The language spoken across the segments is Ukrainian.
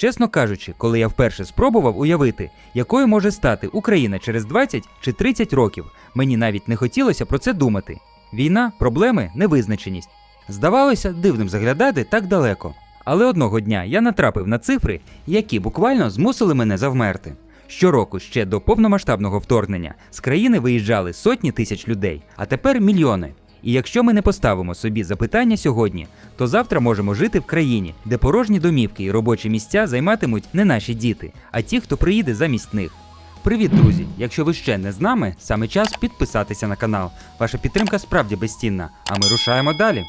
Чесно кажучи, коли я вперше спробував уявити, якою може стати Україна через 20 чи 30 років, мені навіть не хотілося про це думати. Війна, проблеми, невизначеність. Здавалося, дивним заглядати так далеко. Але одного дня я натрапив на цифри, які буквально змусили мене завмерти. Щороку ще до повномасштабного вторгнення з країни виїжджали сотні тисяч людей, а тепер мільйони. І якщо ми не поставимо собі запитання сьогодні, то завтра можемо жити в країні, де порожні домівки і робочі місця займатимуть не наші діти, а ті, хто приїде замість них. Привіт, друзі! Якщо ви ще не з нами, саме час підписатися на канал. Ваша підтримка справді безцінна, а ми рушаємо далі.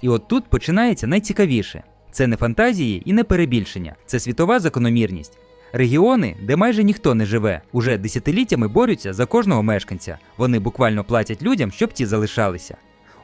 І от тут починається найцікавіше. Це не фантазії і не перебільшення, це світова закономірність. Регіони, де майже ніхто не живе, уже десятиліттями борються за кожного мешканця. Вони буквально платять людям, щоб ті залишалися.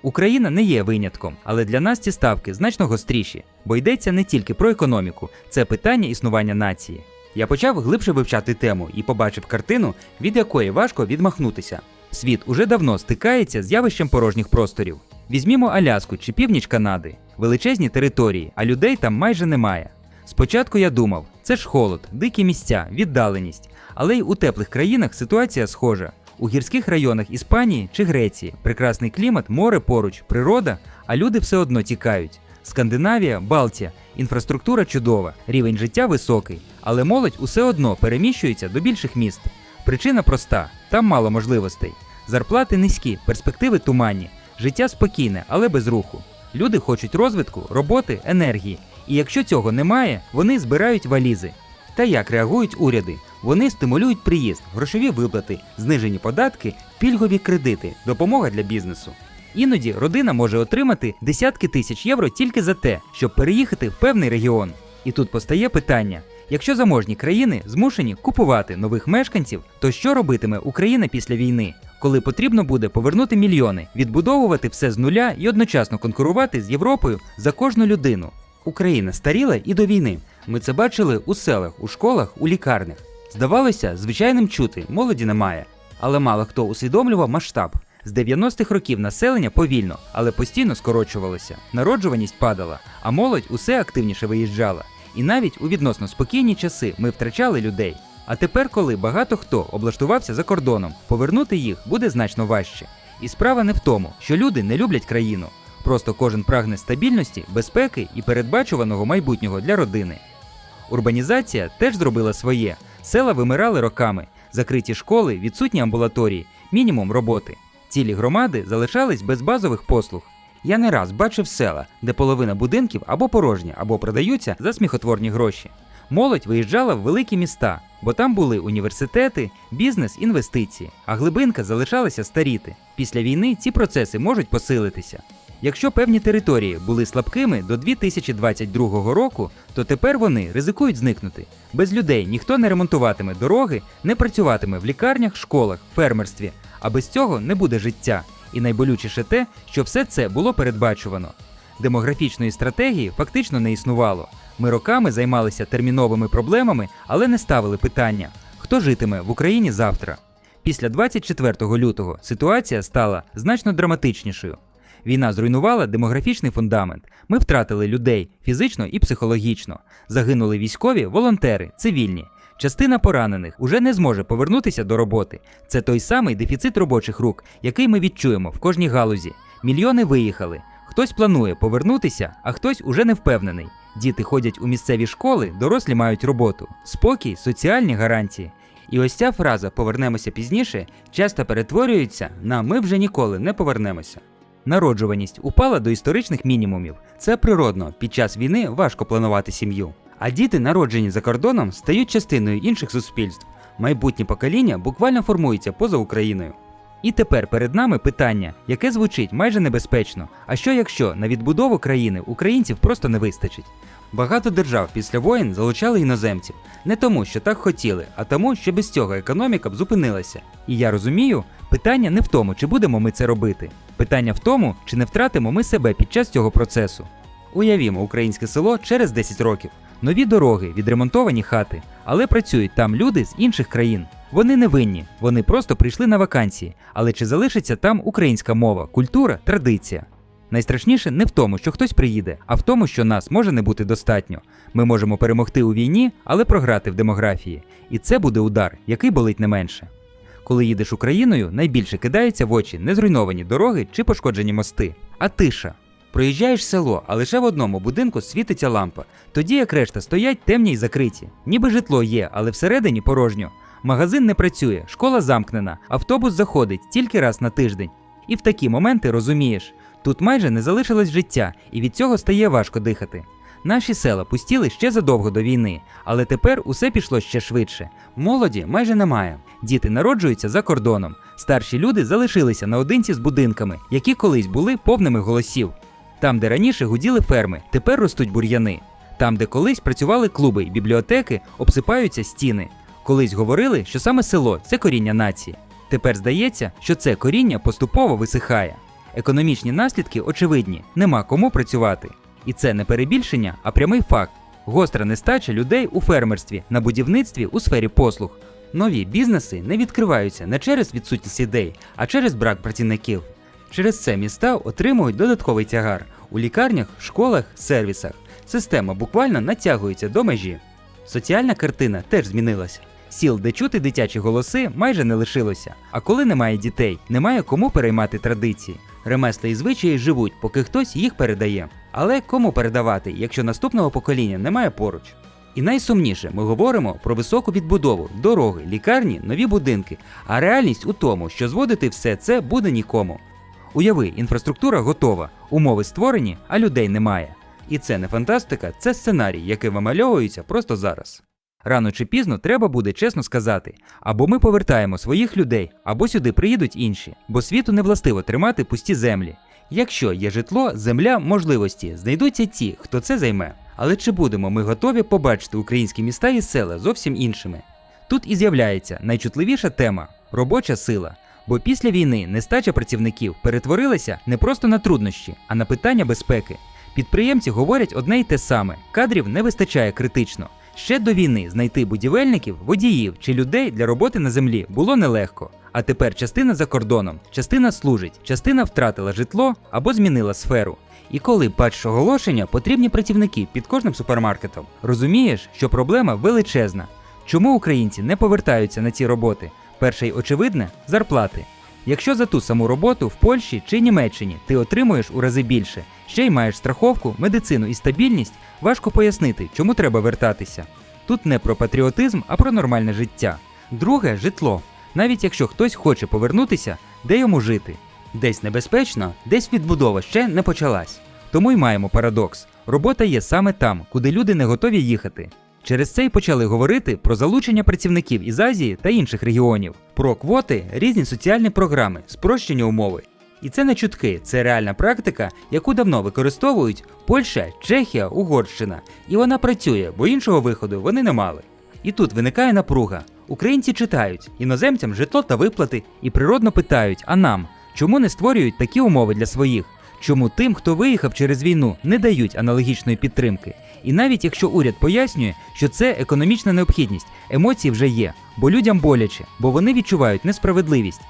Україна не є винятком, але для нас ці ставки значно гостріші, бо йдеться не тільки про економіку, це питання існування нації. Я почав глибше вивчати тему і побачив картину, від якої важко відмахнутися. Світ уже давно стикається з явищем порожніх просторів. Візьмімо Аляску чи північ Канади, величезні території, а людей там майже немає. Спочатку я думав, це ж холод, дикі місця, віддаленість, але й у теплих країнах ситуація схожа. У гірських районах Іспанії чи Греції прекрасний клімат, море поруч, природа, а люди все одно тікають. Скандинавія, Балтія, інфраструктура чудова, рівень життя високий, але молодь усе одно переміщується до більших міст. Причина проста: там мало можливостей. Зарплати низькі, перспективи туманні, життя спокійне, але без руху. Люди хочуть розвитку, роботи, енергії. І якщо цього немає, вони збирають валізи. Та як реагують уряди? Вони стимулюють приїзд, грошові виплати, знижені податки, пільгові кредити, допомога для бізнесу. Іноді родина може отримати десятки тисяч євро тільки за те, щоб переїхати в певний регіон. І тут постає питання: якщо заможні країни змушені купувати нових мешканців, то що робитиме Україна після війни, коли потрібно буде повернути мільйони, відбудовувати все з нуля і одночасно конкурувати з Європою за кожну людину? Україна старіла і до війни. Ми це бачили у селах, у школах, у лікарнях. Здавалося, звичайним чути, молоді немає. Але мало хто усвідомлював масштаб. З 90-х років населення повільно, але постійно скорочувалося. Народжуваність падала, а молодь усе активніше виїжджала. І навіть у відносно спокійні часи ми втрачали людей. А тепер, коли багато хто облаштувався за кордоном, повернути їх буде значно важче. І справа не в тому, що люди не люблять країну. Просто кожен прагне стабільності, безпеки і передбачуваного майбутнього для родини. Урбанізація теж зробила своє. Села вимирали роками, закриті школи, відсутні амбулаторії, мінімум роботи. Цілі громади залишались без базових послуг. Я не раз бачив села, де половина будинків або порожні, або продаються за сміхотворні гроші. Молодь виїжджала в великі міста, бо там були університети, бізнес, інвестиції, а глибинка залишалася старіти. Після війни ці процеси можуть посилитися. Якщо певні території були слабкими до 2022 року, то тепер вони ризикують зникнути. Без людей ніхто не ремонтуватиме дороги, не працюватиме в лікарнях, школах, фермерстві, а без цього не буде життя. І найболючіше те, що все це було передбачувано. Демографічної стратегії фактично не існувало. Ми роками займалися терміновими проблемами, але не ставили питання, хто житиме в Україні завтра. Після 24 лютого ситуація стала значно драматичнішою. Війна зруйнувала демографічний фундамент. Ми втратили людей фізично і психологічно. Загинули військові, волонтери, цивільні. Частина поранених уже не зможе повернутися до роботи. Це той самий дефіцит робочих рук, який ми відчуємо в кожній галузі. Мільйони виїхали. Хтось планує повернутися, а хтось уже не впевнений. Діти ходять у місцеві школи, дорослі мають роботу, спокій, соціальні гарантії. І ось ця фраза повернемося пізніше часто перетворюється на ми вже ніколи не повернемося. Народжуваність упала до історичних мінімумів. Це природно, під час війни важко планувати сім'ю. А діти, народжені за кордоном, стають частиною інших суспільств. Майбутнє покоління буквально формується поза Україною. І тепер перед нами питання, яке звучить майже небезпечно. А що якщо на відбудову країни українців просто не вистачить? Багато держав після воєн залучали іноземців не тому, що так хотіли, а тому, що без цього економіка б зупинилася. І я розумію, питання не в тому, чи будемо ми це робити. Питання в тому, чи не втратимо ми себе під час цього процесу. Уявімо українське село через 10 років. Нові дороги, відремонтовані хати, але працюють там люди з інших країн. Вони не винні, вони просто прийшли на вакансії. Але чи залишиться там українська мова, культура, традиція? Найстрашніше не в тому, що хтось приїде, а в тому, що нас може не бути достатньо. Ми можемо перемогти у війні, але програти в демографії. І це буде удар, який болить не менше. Коли їдеш Україною, найбільше кидається в очі не зруйновані дороги чи пошкоджені мости, а тиша. Проїжджаєш село, а лише в одному будинку світиться лампа, тоді як решта стоять темні й закриті. Ніби житло є, але всередині порожньо. Магазин не працює, школа замкнена, автобус заходить тільки раз на тиждень. І в такі моменти розумієш, тут майже не залишилось життя, і від цього стає важко дихати. Наші села пустіли ще задовго до війни, але тепер усе пішло ще швидше. Молоді майже немає. Діти народжуються за кордоном. Старші люди залишилися наодинці з будинками, які колись були повними голосів. Там, де раніше гуділи ферми, тепер ростуть бур'яни. Там, де колись працювали клуби і бібліотеки, обсипаються стіни. Колись говорили, що саме село це коріння нації. Тепер здається, що це коріння поступово висихає. Економічні наслідки очевидні, нема кому працювати. І це не перебільшення, а прямий факт. Гостра нестача людей у фермерстві, на будівництві у сфері послуг. Нові бізнеси не відкриваються не через відсутність ідей, а через брак працівників. Через це міста отримують додатковий тягар у лікарнях, школах, сервісах. Система буквально натягується до межі. Соціальна картина теж змінилася. Сіл, де чути дитячі голоси, майже не лишилося. А коли немає дітей, немає кому переймати традиції. Ремесла і звичаї живуть, поки хтось їх передає. Але кому передавати, якщо наступного покоління немає поруч? І найсумніше, ми говоримо про високу відбудову, дороги, лікарні, нові будинки. А реальність у тому, що зводити все це буде нікому. Уяви, інфраструктура готова, умови створені, а людей немає. І це не фантастика, це сценарій, який вимальовується просто зараз. Рано чи пізно треба буде чесно сказати: або ми повертаємо своїх людей, або сюди приїдуть інші, бо світу не властиво тримати пусті землі. Якщо є житло, земля, можливості, знайдуться ті, хто це займе. Але чи будемо ми готові побачити українські міста і села зовсім іншими? Тут і з'являється найчутливіша тема робоча сила. Бо після війни нестача працівників перетворилася не просто на труднощі, а на питання безпеки. Підприємці говорять одне й те саме: кадрів не вистачає критично. Ще до війни знайти будівельників, водіїв чи людей для роботи на землі було нелегко. А тепер частина за кордоном, частина служить, частина втратила житло або змінила сферу. І коли бачиш оголошення, потрібні працівники під кожним супермаркетом. Розумієш, що проблема величезна. Чому українці не повертаються на ці роботи? Перше й очевидне зарплати. Якщо за ту саму роботу в Польщі чи Німеччині ти отримуєш у рази більше, ще й маєш страховку, медицину і стабільність, важко пояснити, чому треба вертатися. Тут не про патріотизм, а про нормальне життя. Друге житло. Навіть якщо хтось хоче повернутися, де йому жити? Десь небезпечно, десь відбудова ще не почалась. Тому й маємо парадокс: робота є саме там, куди люди не готові їхати. Через це й почали говорити про залучення працівників із Азії та інших регіонів, про квоти, різні соціальні програми, спрощені умови. І це не чутки, це реальна практика, яку давно використовують Польща, Чехія, Угорщина. І вона працює, бо іншого виходу вони не мали. І тут виникає напруга. Українці читають іноземцям житло та виплати і природно питають: а нам чому не створюють такі умови для своїх? Чому тим, хто виїхав через війну, не дають аналогічної підтримки? І навіть якщо уряд пояснює, що це економічна необхідність, емоції вже є, бо людям боляче, бо вони відчувають несправедливість.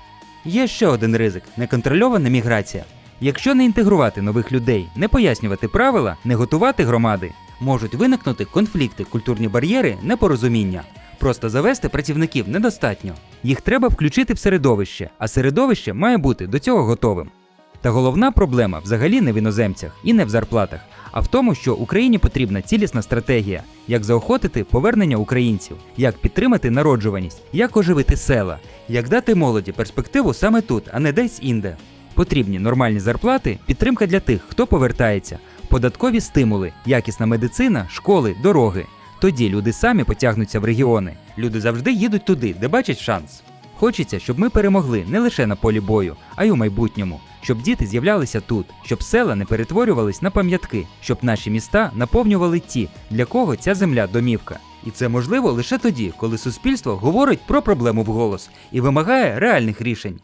Є ще один ризик неконтрольована міграція. Якщо не інтегрувати нових людей, не пояснювати правила, не готувати громади, можуть виникнути конфлікти, культурні бар'єри, непорозуміння. Просто завести працівників недостатньо. Їх треба включити в середовище, а середовище має бути до цього готовим. Та головна проблема взагалі не в іноземцях і не в зарплатах, а в тому, що Україні потрібна цілісна стратегія, як заохотити повернення українців, як підтримати народжуваність, як оживити села, як дати молоді перспективу саме тут, а не десь інде. Потрібні нормальні зарплати, підтримка для тих, хто повертається, податкові стимули, якісна медицина, школи, дороги. Тоді люди самі потягнуться в регіони. Люди завжди їдуть туди, де бачать шанс. Хочеться, щоб ми перемогли не лише на полі бою, а й у майбутньому, щоб діти з'являлися тут, щоб села не перетворювались на пам'ятки, щоб наші міста наповнювали ті, для кого ця земля домівка. І це можливо лише тоді, коли суспільство говорить про проблему вголос і вимагає реальних рішень.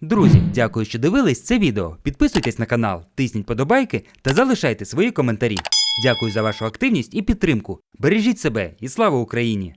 Друзі, дякую, що дивились це відео. Підписуйтесь на канал, тисніть подобайки та залишайте свої коментарі. Дякую за вашу активність і підтримку. Бережіть себе і слава Україні!